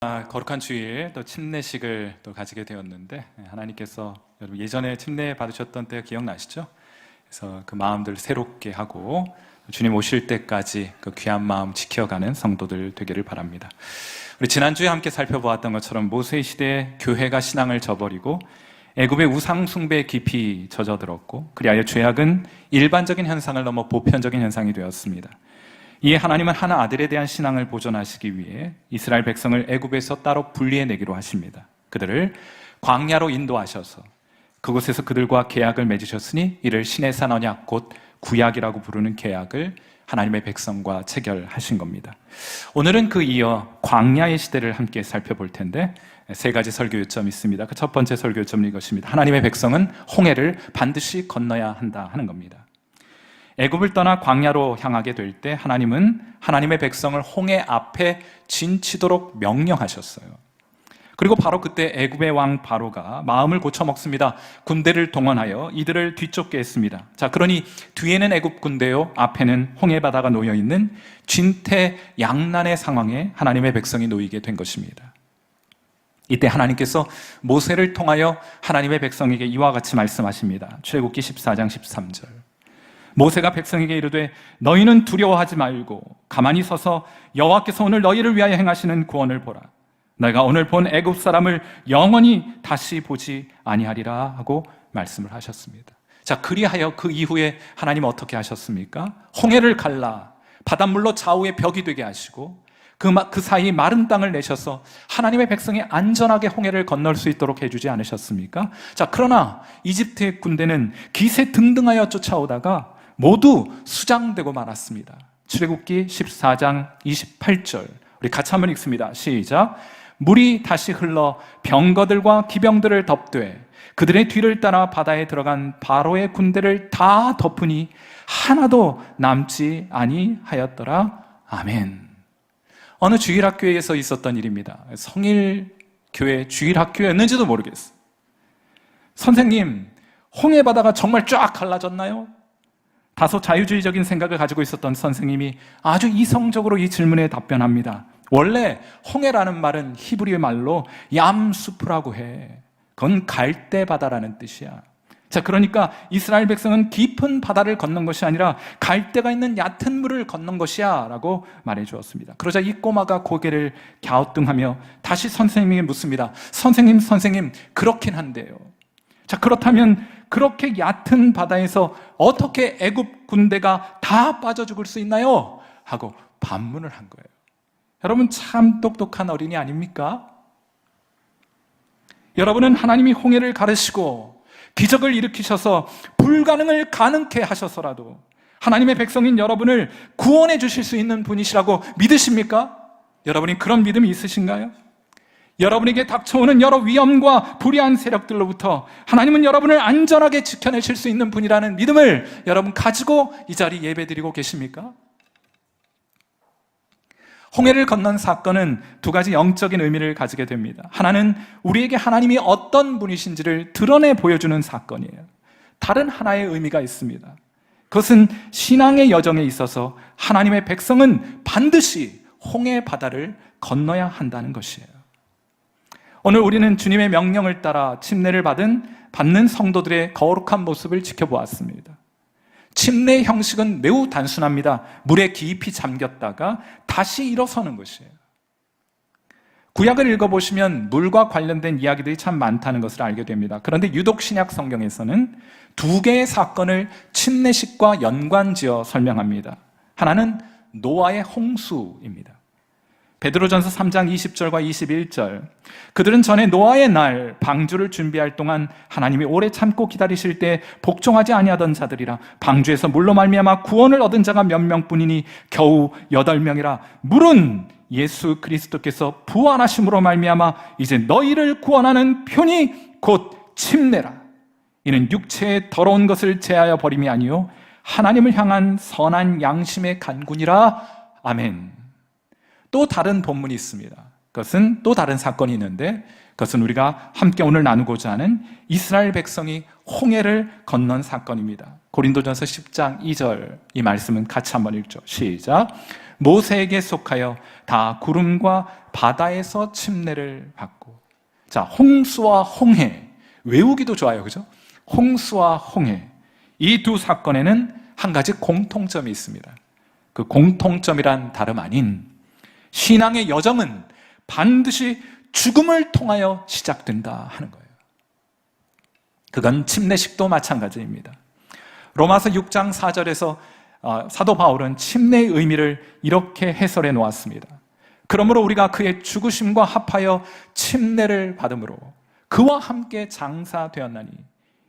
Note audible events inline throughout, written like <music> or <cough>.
아, 거룩한 주일 또 침례식을 또 가지게 되었는데 예, 하나님께서 여러분 예전에 침례 받으셨던 때 기억나시죠? 그래서 그 마음들 새롭게 하고 주님 오실 때까지 그 귀한 마음 지켜가는 성도들 되기를 바랍니다. 우리 지난주에 함께 살펴보았던 것처럼 모세 시대에 교회가 신앙을 저버리고 애굽의 우상 숭배에 깊이 젖어들었고 그리하여 죄악은 일반적인 현상을 넘어 보편적인 현상이 되었습니다. 이에 하나님은 한 아들에 대한 신앙을 보존하시기 위해 이스라엘 백성을 애굽에서 따로 분리해 내기로 하십니다. 그들을 광야로 인도하셔서 그곳에서 그들과 계약을 맺으셨으니 이를 신의 산 언약 곧 구약이라고 부르는 계약을 하나님의 백성과 체결하신 겁니다. 오늘은 그 이어 광야의 시대를 함께 살펴볼 텐데 세 가지 설교 요점이 있습니다. 그 첫 번째 설교 요점은 이것입니다. 하나님의 백성은 홍해를 반드시 건너야 한다 하는 겁니다. 애굽을 떠나 광야로 향하게 될 때 하나님은 하나님의 백성을 홍해 앞에 진치도록 명령하셨어요. 그리고 바로 그때 애굽의 왕 바로가 마음을 고쳐 먹습니다. 군대를 동원하여 이들을 뒤쫓게 했습니다. 자, 그러니 뒤에는 애굽 군대요, 앞에는 홍해 바다가 놓여 있는 진퇴양난의 상황에 하나님의 백성이 놓이게 된 것입니다. 이때 하나님께서 모세를 통하여 하나님의 백성에게 이와 같이 말씀하십니다. 출애굽기 14장 13절. 모세가 백성에게 이르되 너희는 두려워하지 말고 가만히 서서 여호와께서 오늘 너희를 위하여 행하시는 구원을 보라. 내가 오늘 본 애굽 사람을 영원히 다시 보지 아니하리라 하고 말씀을 하셨습니다. 자, 그리하여 그 이후에 하나님 어떻게 하셨습니까? 홍해를 갈라 바닷물로 좌우의 벽이 되게 하시고 그, 마- 그 사이 마른 땅을 내셔서 하나님의 백성이 안전하게 홍해를 건널 수 있도록 해주지 않으셨습니까? 자, 그러나 이집트의 군대는 기세 등등하여 쫓아오다가 모두 수장되고 말았습니다. 출애굽기 14장 28절. 우리 같이 한번 읽습니다. 시작. 물이 다시 흘러 병거들과 기병들을 덮되 그들의 뒤를 따라 바다에 들어간 바로의 군대를 다 덮으니 하나도 남지 아니하였더라. 아멘. 어느 주일 학교에서 있었던 일입니다. 성일 교회 주일 학교였는지도 모르겠어요. 선생님, 홍해 바다가 정말 쫙 갈라졌나요? 다소 자유주의적인 생각을 가지고 있었던 선생님이 아주 이성적으로 이 질문에 답변합니다. 원래 홍해라는 말은 히브리 말로 얌수프라고 해. 그건 갈대 바다라는 뜻이야. 자, 그러니까 이스라엘 백성은 깊은 바다를 건넌 것이 아니라 갈대가 있는 얕은 물을 건넌 것이야 라고 말해 주었습니다. 그러자 이 꼬마가 고개를 갸우뚱하며 다시 선생님에게 묻습니다. 선생님, 선생님, 그렇긴 한데요. 자, 그렇다면 그렇게 얕은 바다에서 어떻게 애굽 군대가 다 빠져 죽을 수 있나요? 하고 반문을 한 거예요. 여러분 참 똑똑한 어린이 아닙니까? 여러분은 하나님이 홍해를 가르시고 기적을 일으키셔서 불가능을 가능케 하셔서라도 하나님의 백성인 여러분을 구원해 주실 수 있는 분이시라고 믿으십니까? 여러분이 그런 믿음이 있으신가요? 여러분에게 닥쳐오는 여러 위험과 불의한 세력들로부터 하나님은 여러분을 안전하게 지켜내실 수 있는 분이라는 믿음을 여러분 가지고 이 자리 예배 드리고 계십니까? 홍해를 건넌 사건은 두 가지 영적인 의미를 가지게 됩니다. 하나는 우리에게 하나님이 어떤 분이신지를 드러내 보여주는 사건이에요. 다른 하나의 의미가 있습니다. 그것은 신앙의 여정에 있어서 하나님의 백성은 반드시 홍해 바다를 건너야 한다는 것이에요. 오늘 우리는 주님의 명령을 따라 침례를 받은 받는 성도들의 거룩한 모습을 지켜보았습니다. 침례 형식은 매우 단순합니다. 물에 깊이 잠겼다가 다시 일어서는 것이에요. 구약을 읽어보시면 물과 관련된 이야기들이 참 많다는 것을 알게 됩니다. 그런데 유독 신약 성경에서는 두 개의 사건을 침례식과 연관지어 설명합니다. 하나는 노아의 홍수입니다. 베드로전서 3장 20절과 21절. 그들은 전에 노아의 날 방주를 준비할 동안 하나님이 오래 참고 기다리실 때 복종하지 아니하던 자들이라 방주에서 물로 말미암아 구원을 얻은 자가 몇 명뿐이니 겨우 여덟 명이라 물은 예수 그리스도께서 부활하심으로 말미암아 이제 너희를 구원하는 편이 곧 침례라. 이는 육체의 더러운 것을 제하여 버림이 아니요 하나님을 향한 선한 양심의 간군이라. 아멘. 또 다른 본문이 있습니다. 그것은 또 다른 사건이 있는데 그것은 우리가 함께 오늘 나누고자 하는 이스라엘 백성이 홍해를 건넌 사건입니다. 고린도전서 10장 2절 이 말씀은 같이 한번 읽죠. 시작. 모세에게 속하여 다 구름과 바다에서 침례를 받고 자 홍수와 홍해 외우기도 좋아요 그죠? 홍수와 홍해 이 두 사건에는 한 가지 공통점이 있습니다 그 공통점이란 다름 아닌 신앙의 여정은 반드시 죽음을 통하여 시작된다 하는 거예요 그건 침례식도 마찬가지입니다 로마서 6장 4절에서 어, 사도 바울은 침례의 의미를 이렇게 해설해 놓았습니다. 그러므로 우리가 그의 죽으심과 합하여 침례를 받음으로 그와 함께 장사되었나니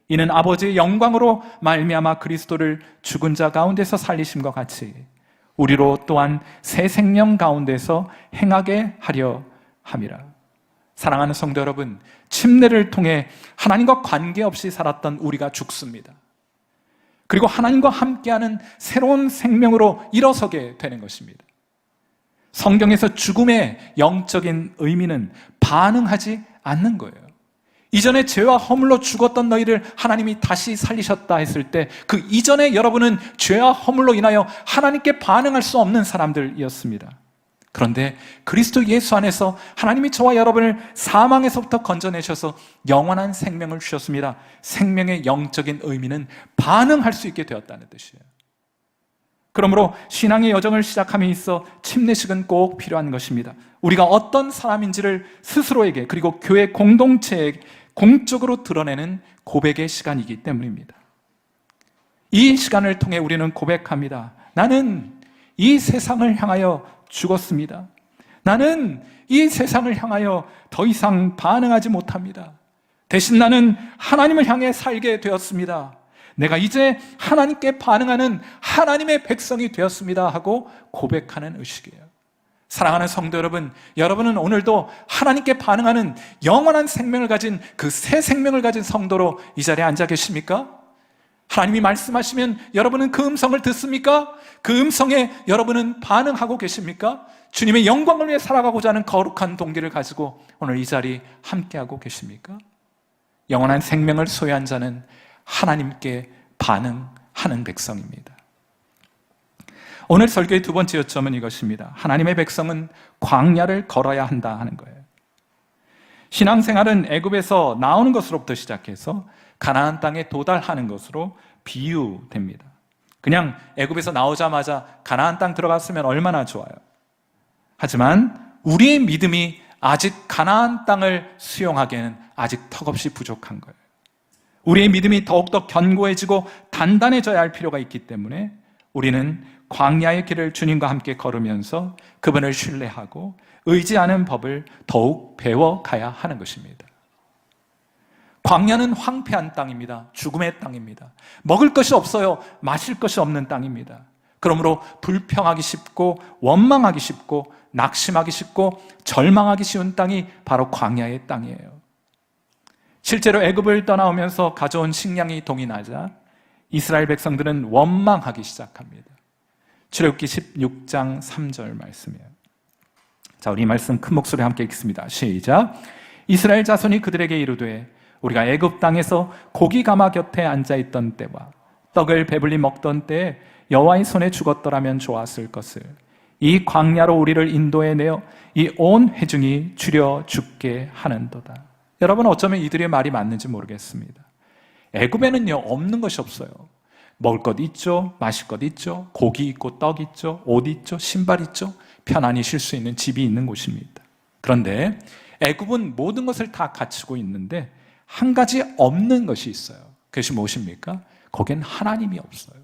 이는 아버지의 영광으로 말미암아 그리스도를 죽은 자 가운데서 살리심과 같이 우리로 또한 새 생명 가운데서 행하게 하려 함이라. 사랑하는 성도 여러분, 침례를 통해 하나님과 관계없이 살았던 우리가 죽습니다. 그리고 하나님과 함께하는 새로운 생명으로 일어서게 되는 것입니다. 성경에서 죽음의 영적인 의미는 반응하지 않는 거예요. 이전에 죄와 허물로 죽었던 너희를 하나님이 다시 살리셨다 했을 때 그 이전에 여러분은 죄와 허물로 인하여 하나님께 반응할 수 없는 사람들이었습니다. 그런데 그리스도 예수 안에서 하나님이 저와 여러분을 사망에서부터 건져내셔서 영원한 생명을 주셨습니다. 생명의 영적인 의미는 반응할 수 있게 되었다는 뜻이에요. 그러므로 신앙의 여정을 시작함에 있어 침례식은 꼭 필요한 것입니다. 우리가 어떤 사람인지를 스스로에게 그리고 교회 공동체에 공적으로 드러내는 고백의 시간이기 때문입니다. 이 시간을 통해 우리는 고백합니다. 나는 이 세상을 향하여 죽었습니다. 나는 이 세상을 향하여 더 이상 반응하지 못합니다. 대신 나는 하나님을 향해 살게 되었습니다. 내가 이제 하나님께 반응하는 하나님의 백성이 되었습니다. 하고 고백하는 의식이에요. 사랑하는 성도 여러분, 여러분은 오늘도 하나님께 반응하는 영원한 생명을 가진 그 새 생명을 가진 성도로 이 자리에 앉아 계십니까? 하나님이 말씀하시면 여러분은 그 음성을 듣습니까? 그 음성에 여러분은 반응하고 계십니까? 주님의 영광을 위해 살아가고자 하는 거룩한 동기를 가지고 오늘 이 자리 함께하고 계십니까? 영원한 생명을 소유한 자는 하나님께 반응하는 백성입니다. 오늘 설교의 두 번째 요점은 이것입니다. 하나님의 백성은 광야를 걸어야 한다 하는 거예요. 신앙생활은 애굽에서 나오는 것으로부터 시작해서 가나안 땅에 도달하는 것으로 비유됩니다. 그냥 애굽에서 나오자마자 가나안 땅 들어갔으면 얼마나 좋아요. 하지만 우리의 믿음이 아직 가나안 땅을 수용하기에는 아직 턱없이 부족한 거예요. 우리의 믿음이 더욱더 견고해지고 단단해져야 할 필요가 있기 때문에 우리는 광야의 길을 주님과 함께 걸으면서 그분을 신뢰하고 의지하는 법을 더욱 배워가야 하는 것입니다. 광야는 황폐한 땅입니다. 죽음의 땅입니다. 먹을 것이 없어요. 마실 것이 없는 땅입니다. 그러므로 불평하기 쉽고 원망하기 쉽고 낙심하기 쉽고 절망하기 쉬운 땅이 바로 광야의 땅이에요. 실제로 애굽을 떠나오면서 가져온 식량이 동이 나자 이스라엘 백성들은 원망하기 시작합니다. 출애굽기 16장 3절 말씀이에요. 자, 우리 말씀 큰 목소리 함께 읽습니다. 시작. 이스라엘 자손이 그들에게 이르되 우리가 애굽 땅에서 고기 가마 곁에 앉아 있던 때와 떡을 배불리 먹던 때에 여호와의 손에 죽었더라면 좋았을 것을 이 광야로 우리를 인도해 내어 이 온 회중이 줄여 죽게 하는도다. 여러분 어쩌면 이들의 말이 맞는지 모르겠습니다. 애굽에는요 없는 것이 없어요. 먹을 것 있죠, 마실 것 있죠, 고기 있고 떡 있죠, 옷 있죠, 신발 있죠, 편안히 쉴 수 있는 집이 있는 곳입니다. 그런데 애굽은 모든 것을 다 갖추고 있는데 한 가지 없는 것이 있어요. 그것이 무엇입니까? 거긴 하나님이 없어요.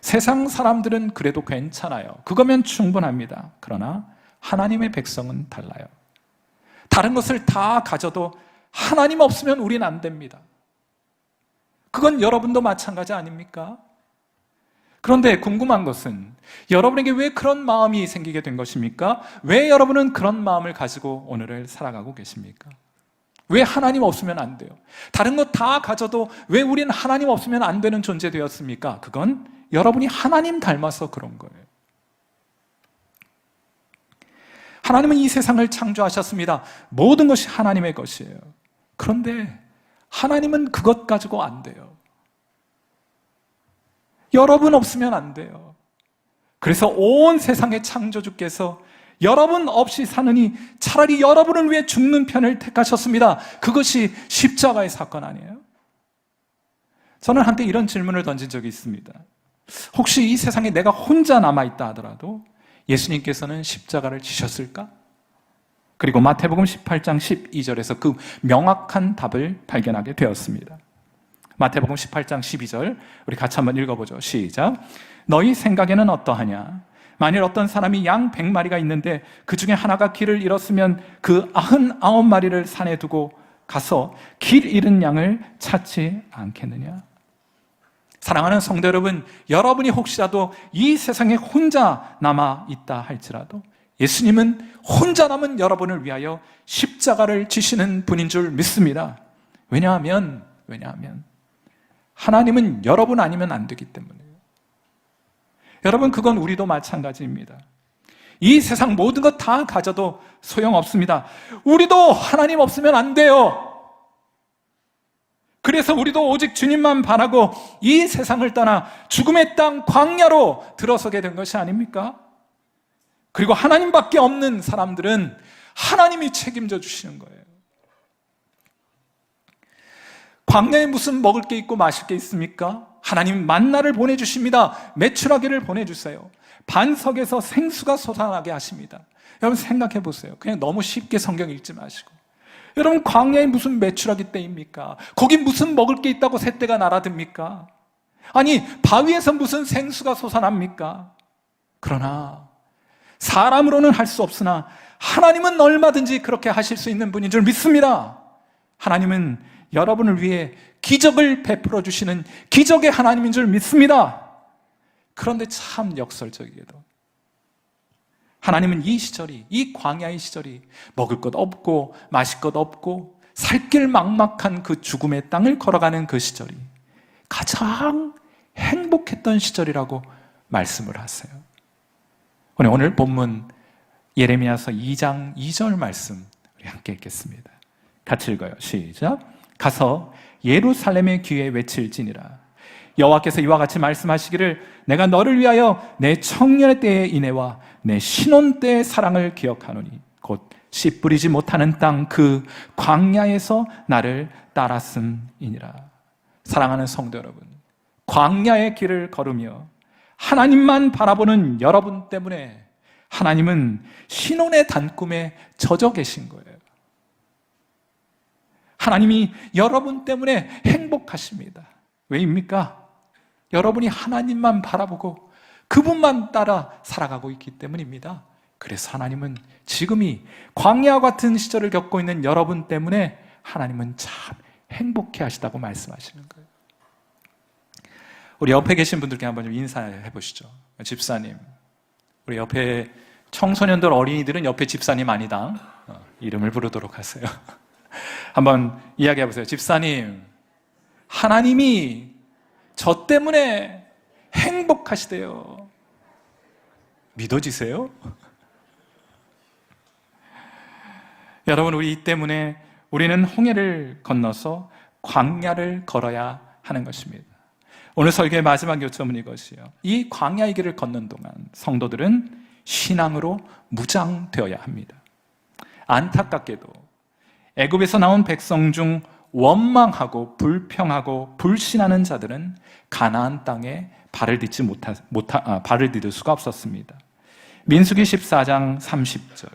세상 사람들은 그래도 괜찮아요. 그거면 충분합니다. 그러나 하나님의 백성은 달라요. 다른 것을 다 가져도 하나님 없으면 우린 안 됩니다. 그건 여러분도 마찬가지 아닙니까? 그런데 궁금한 것은 여러분에게 왜 그런 마음이 생기게 된 것입니까? 왜 여러분은 그런 마음을 가지고 오늘을 살아가고 계십니까? 왜 하나님 없으면 안 돼요? 다른 것 다 가져도 왜 우리는 하나님 없으면 안 되는 존재 되었습니까? 그건 여러분이 하나님 닮아서 그런 거예요. 하나님은 이 세상을 창조하셨습니다. 모든 것이 하나님의 것이에요. 그런데 하나님은 그것 가지고 안 돼요. 여러분 없으면 안 돼요. 그래서 온 세상의 창조주께서 여러분 없이 사느니 차라리 여러분을 위해 죽는 편을 택하셨습니다. 그것이 십자가의 사건 아니에요? 저는 한때 이런 질문을 던진 적이 있습니다. 혹시 이 세상에 내가 혼자 남아있다 하더라도 예수님께서는 십자가를 지셨을까? 그리고 마태복음 18장 12절에서 그 명확한 답을 발견하게 되었습니다. 마태복음 18장 12절 우리 같이 한번 읽어보죠. 시작. 너희 생각에는 어떠하냐? 만일 어떤 사람이 양 100마리가 있는데 그 중에 하나가 길을 잃었으면 그 99마리를 산에 두고 가서 길 잃은 양을 찾지 않겠느냐? 사랑하는 성도 여러분, 여러분이 혹시라도 이 세상에 혼자 남아 있다 할지라도 예수님은 혼자 남은 여러분을 위하여 십자가를 지시는 분인 줄 믿습니다. 왜냐하면, 왜냐하면, 하나님은 여러분 아니면 안 되기 때문이에요. 여러분, 그건 우리도 마찬가지입니다. 이 세상 모든 것 다 가져도 소용없습니다. 우리도 하나님 없으면 안 돼요. 그래서 우리도 오직 주님만 바라고 이 세상을 떠나 죽음의 땅 광야로 들어서게 된 것이 아닙니까? 그리고 하나님밖에 없는 사람들은 하나님이 책임져 주시는 거예요. 광야에 무슨 먹을 게 있고 마실 게 있습니까? 하나님 만나를 보내주십니다. 매출하기를 보내주세요. 반석에서 생수가 솟아나게 하십니다. 여러분 생각해 보세요. 그냥 너무 쉽게 성경 읽지 마시고. 여러분 광야에 무슨 매출하기 때입니까? 거기 무슨 먹을 게 있다고 새떼가 날아듭니까? 아니 바위에서 무슨 생수가 솟아납니까? 그러나 사람으로는 할 수 없으나 하나님은 얼마든지 그렇게 하실 수 있는 분인 줄 믿습니다. 하나님은 여러분을 위해 기적을 베풀어 주시는 기적의 하나님인 줄 믿습니다. 그런데 참 역설적이게도 하나님은 이 시절이, 이 광야의 시절이 먹을 것 없고 마실 것 없고 살길 막막한 그 죽음의 땅을 걸어가는 그 시절이 가장 행복했던 시절이라고 말씀을 하세요. 오늘 본문 예레미야서 2장 2절 말씀 우리 함께 읽겠습니다. 같이 읽어요. 시작. 가서 예루살렘의 귀에 외칠지니라. 여호와께서 이와 같이 말씀하시기를 내가 너를 위하여 내 청년의 때의 인애와 내 신혼 때의 사랑을 기억하노니 곧 씨 뿌리지 못하는 땅 그 광야에서 나를 따랐음이니라. 사랑하는 성도 여러분, 광야의 길을 걸으며 하나님만 바라보는 여러분 때문에 하나님은 신혼의 단꿈에 젖어 계신 거예요. 하나님이 여러분 때문에 행복하십니다. 왜입니까? 여러분이 하나님만 바라보고 그분만 따라 살아가고 있기 때문입니다. 그래서 하나님은 지금이 광야 같은 시절을 겪고 있는 여러분 때문에 하나님은 참 행복해 하시다고 말씀하시는 거예요. 우리 옆에 계신 분들께 한번 좀 인사해 보시죠. 집사님. 우리 옆에 청소년들 어린이들은 옆에 집사님 아니다. 어, 이름을 부르도록 하세요. <laughs> 한번 이야기해 보세요. 집사님, 하나님이 저 때문에 행복하시대요. 믿어지세요? <laughs> 여러분, 우리 이 때문에 우리는 홍해를 건너서 광야를 걸어야 하는 것입니다. 오늘 설교의 마지막 요점은 이것이에요. 이 광야의 길을 걷는 동안 성도들은 신앙으로 무장되어야 합니다. 안타깝게도 애굽에서 나온 백성 중 원망하고 불평하고 불신하는 자들은 가나안 땅에 발을 딛지 못하, 못하 아, 발을 디딜 수가 없었습니다. 민수기 14장 30절.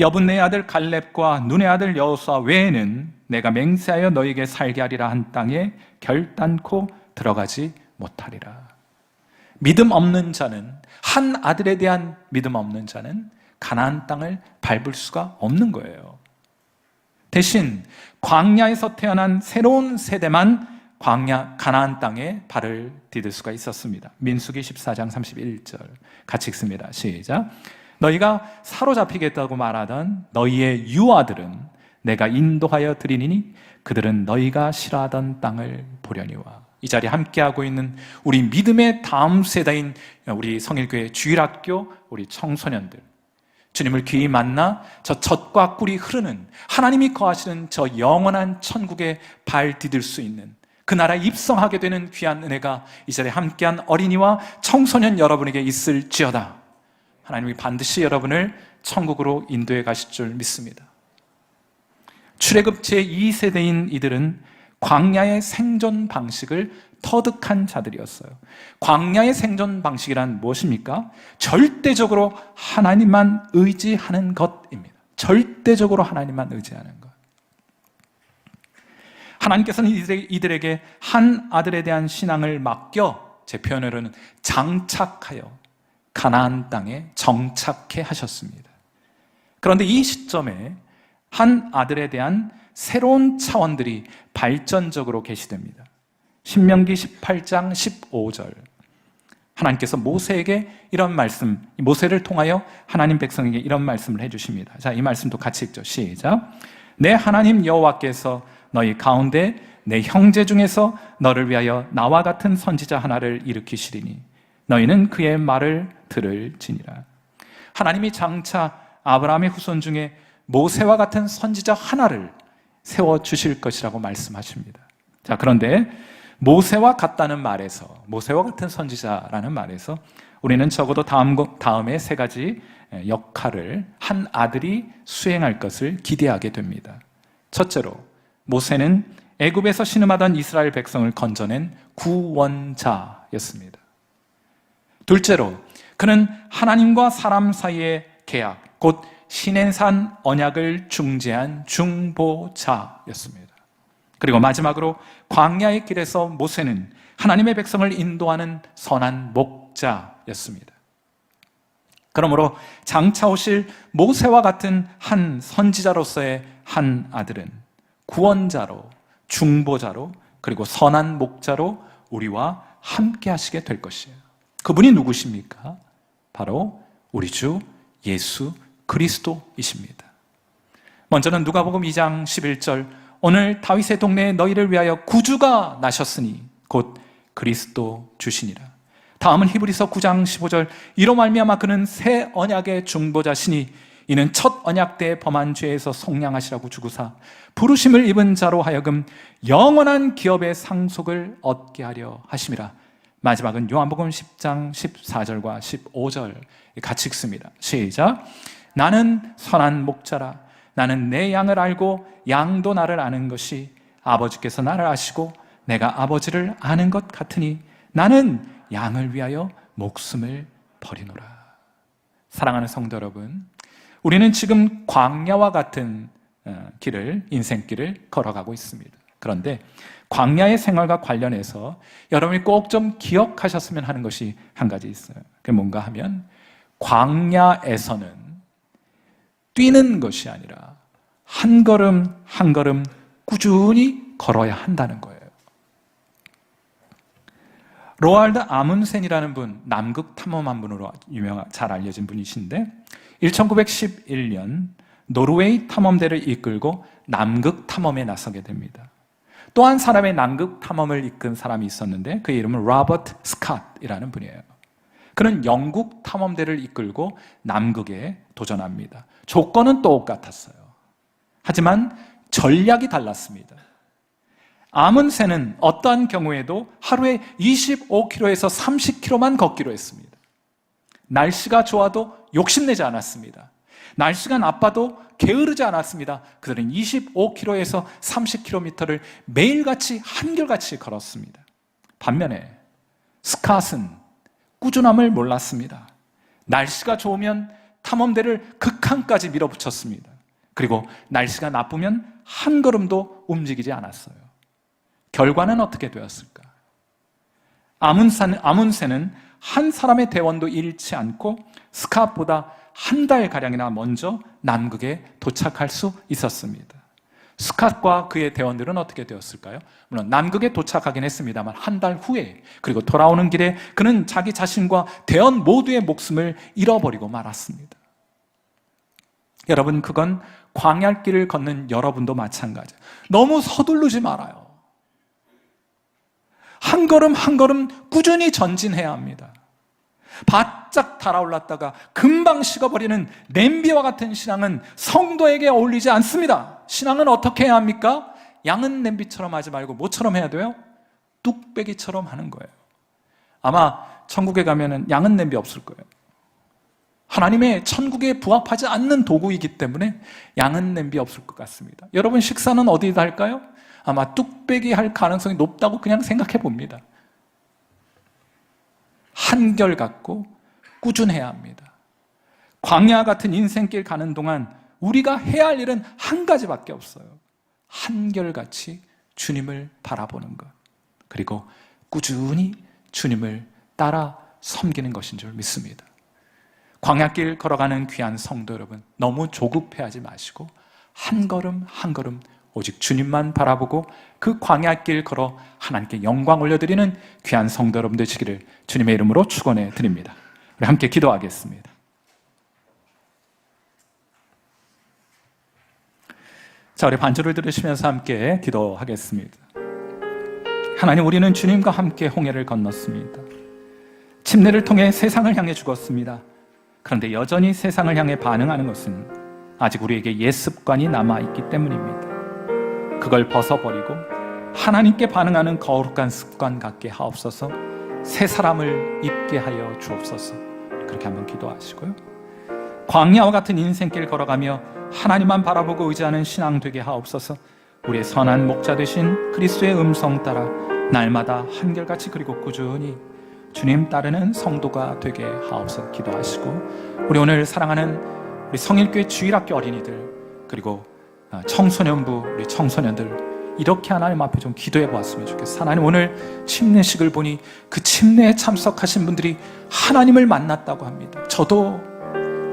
여분네 아들 갈렙과 눈의 아들 여호수아 외에는 내가 맹세하여 너에게 살게 하리라 한 땅에 결단코 들어가지 못하리라. 믿음 없는 자는 한 아들에 대한 믿음 없는 자는 가나안 땅을 밟을 수가 없는 거예요. 대신 광야에서 태어난 새로운 세대만 광야 가나안 땅에 발을 디딜 수가 있었습니다. 민수기 14장 31절 같이 읽습니다. 시작. 너희가 사로잡히겠다고 말하던 너희의 유아들은 내가 인도하여 드리니 그들은 너희가 싫어하던 땅을 보려니와 이 자리에 함께하고 있는 우리 믿음의 다음 세대인 우리 성일교회 주일학교 우리 청소년들 주님을 귀히 만나 저 젖과 꿀이 흐르는 하나님이 거하시는 저 영원한 천국에 발 디딜 수 있는 그 나라에 입성하게 되는 귀한 은혜가 이 자리에 함께한 어린이와 청소년 여러분에게 있을지어다. 하나님이 반드시 여러분을 천국으로 인도해 가실 줄 믿습니다. 출애굽 제2세대인 이들은 광야의 생존 방식을 터득한 자들이었어요. 광야의 생존 방식이란 무엇입니까? 절대적으로 하나님만 의지하는 것입니다. 절대적으로 하나님만 의지하는 것. 하나님께서는 이들에게 한 아들에 대한 신앙을 맡겨 제 표현으로는 장착하여 가나안 땅에 정착해 하셨습니다. 그런데 이 시점에 한 아들에 대한 새로운 차원들이 발전적으로 계시됩니다. 신명기 18장 15절. 하나님께서 모세에게 이런 말씀, 모세를 통하여 하나님 백성에게 이런 말씀을 해주십니다. 자, 이 말씀도 같이 읽죠. 시작. 내 하나님 여호와께서 너희 가운데 내 형제 중에서 너를 위하여 나와 같은 선지자 하나를 일으키시리니 너희는 그의 말을 들을지니라. 하나님이 장차 아브라함의 후손 중에 모세와 같은 선지자 하나를 세워 주실 것이라고 말씀하십니다. 자, 그런데 모세와 같다는 말에서 모세와 같은 선지자라는 말에서 우리는 적어도 다음 다음에 세 가지 역할을 한 아들이 수행할 것을 기대하게 됩니다. 첫째로 모세는 애굽에서 신음하던 이스라엘 백성을 건져낸 구원자였습니다. 둘째로 그는 하나님과 사람 사이의 계약, 곧 신행산 언약을 중재한 중보자였습니다. 그리고 마지막으로 광야의 길에서 모세는 하나님의 백성을 인도하는 선한 목자였습니다. 그러므로 장차 오실 모세와 같은 한 선지자로서의 한 아들은 구원자로, 중보자로, 그리고 선한 목자로 우리와 함께 하시게 될 것이에요. 그분이 누구십니까? 바로 우리 주 예수 그리스도이십니다. 먼저는 누가복음 2장 11절 오늘 다윗의 동네에 너희를 위하여 구주가 나셨으니 곧 그리스도 주시니라. 다음은 히브리서 9장 15절 이로 말미암아 그는 새 언약의 중보자시니 이는 첫 언약 때 범한 죄에서 속량하시라고 주구사 부르심을 입은 자로 하여금 영원한 기업의 상속을 얻게 하려 하심이라. 마지막은 요한복음 10장 14절과 15절 같이 읽습니다. 시작. 나는 선한 목자라. 나는 내 양을 알고 양도 나를 아는 것이 아버지께서 나를 아시고 내가 아버지를 아는 것 같으니 나는 양을 위하여 목숨을 버리노라. 사랑하는 성도 여러분, 우리는 지금 광야와 같은 어, 길을, 인생길을 걸어가고 있습니다. 그런데 광야의 생활과 관련해서 여러분이 꼭 좀 기억하셨으면 하는 것이 한 가지 있어요. 그게 뭔가 하면 광야에서는 뛰는 것이 아니라 한 걸음 한 걸음 꾸준히 걸어야 한다는 거예요. 로알드 아문센이라는 분, 남극 탐험한 분으로 유명, 잘 알려진 분이신데, 1911년 노르웨이 탐험대를 이끌고 남극 탐험에 나서게 됩니다. 또 한 사람의 남극 탐험을 이끈 사람이 있었는데, 그 이름은 로버트 스캇이라는 분이에요. 그는 영국 탐험대를 이끌고 남극에 도전합니다. 조건은 똑같았어요. 하지만 전략이 달랐습니다. 아문새는 어떠한 경우에도 하루에 25km에서 30km만 걷기로 했습니다. 날씨가 좋아도 욕심내지 않았습니다. 날씨가 나빠도 게으르지 않았습니다. 그들은 25km에서 30km를 매일같이 한결같이 걸었습니다. 반면에 스캇은 꾸준함을 몰랐습니다. 날씨가 좋으면 탐험대를 극한까지 밀어붙였습니다. 그리고 날씨가 나쁘면 한 걸음도 움직이지 않았어요. 결과는 어떻게 되었을까? 아문새는 한 사람의 대원도 잃지 않고 스캇보다 한 달가량이나 먼저 남극에 도착할 수 있었습니다. 스캇과 그의 대원들은 어떻게 되었을까요? 물론 남극에 도착하긴 했습니다만 한 달 후에 그리고 돌아오는 길에 그는 자기 자신과 대원 모두의 목숨을 잃어버리고 말았습니다. 여러분 그건 광야길을 걷는 여러분도 마찬가지. 너무 서두르지 말아요. 한 걸음 한 걸음 꾸준히 전진해야 합니다. 바짝 달아올랐다가 금방 식어버리는 냄비와 같은 신앙은 성도에게 어울리지 않습니다. 신앙은 어떻게 해야 합니까? 양은 냄비처럼 하지 말고 뭐처럼 해야 돼요? 뚝배기처럼 하는 거예요. 아마 천국에 가면은 양은 냄비 없을 거예요. 하나님의 천국에 부합하지 않는 도구이기 때문에 양은 냄비 없을 것 같습니다. 여러분 식사는 어디다 할까요? 아마 뚝배기 할 가능성이 높다고 그냥 생각해 봅니다. 한결 같고 꾸준해야 합니다. 광야 같은 인생길 가는 동안 우리가 해야 할 일은 한 가지밖에 없어요. 한결같이 주님을 바라보는 것. 그리고 꾸준히 주님을 따라 섬기는 것인 줄 믿습니다. 광야길 걸어가는 귀한 성도 여러분, 너무 조급해하지 마시고 한 걸음 한 걸음 오직 주님만 바라보고 그 광야길 걸어 하나님께 영광 올려드리는 귀한 성도 여러분 되시기를 주님의 이름으로 축원해 드립니다. 우리 함께 기도하겠습니다. 자, 우리 반주를 들으시면서 함께 기도하겠습니다. 하나님, 우리는 주님과 함께 홍해를 건넜습니다. 침례를 통해 세상을 향해 죽었습니다. 그런데 여전히 세상을 향해 반응하는 것은 아직 우리에게 옛 습관이 남아 있기 때문입니다. 그걸 벗어버리고 하나님께 반응하는 거룩한 습관 갖게 하옵소서. 새 사람을 입게 하여 주옵소서. 그렇게 한번 기도하시고요. 광야와 같은 인생길 걸어가며 하나님만 바라보고 의지하는 신앙 되게 하옵소서. 우리의 선한 목자 되신 그리스도의 음성 따라 날마다 한결같이 그리고 꾸준히 주님 따르는 성도가 되게 하옵소서. 기도하시고 우리 오늘 사랑하는 우리 성일교회 주일학교 어린이들 그리고 아, 청소년부 우리 청소년들 이렇게 하나님 앞에 좀 기도해 보았으면 좋겠어요. 하나님 오늘 침례식을 보니 그 침례에 참석하신 분들이 하나님을 만났다고 합니다. 저도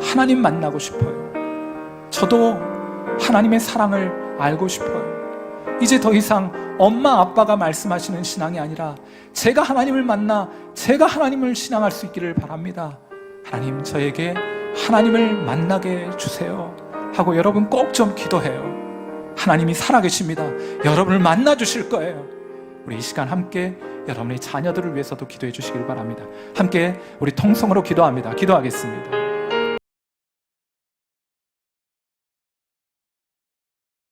하나님 만나고 싶어요. 저도 하나님의 사랑을 알고 싶어요. 이제 더 이상 엄마 아빠가 말씀하시는 신앙이 아니라 제가 하나님을 만나 제가 하나님을 신앙할 수 있기를 바랍니다. 하나님 저에게 하나님을 만나게 주세요. 하고 여러분 꼭 좀 기도해요. 하나님이 살아계십니다. 여러분을 만나 주실 거예요. 우리 이 시간 함께 여러분의 자녀들을 위해서도 기도해 주시길 바랍니다. 함께 우리 통성으로 기도합니다. 기도하겠습니다.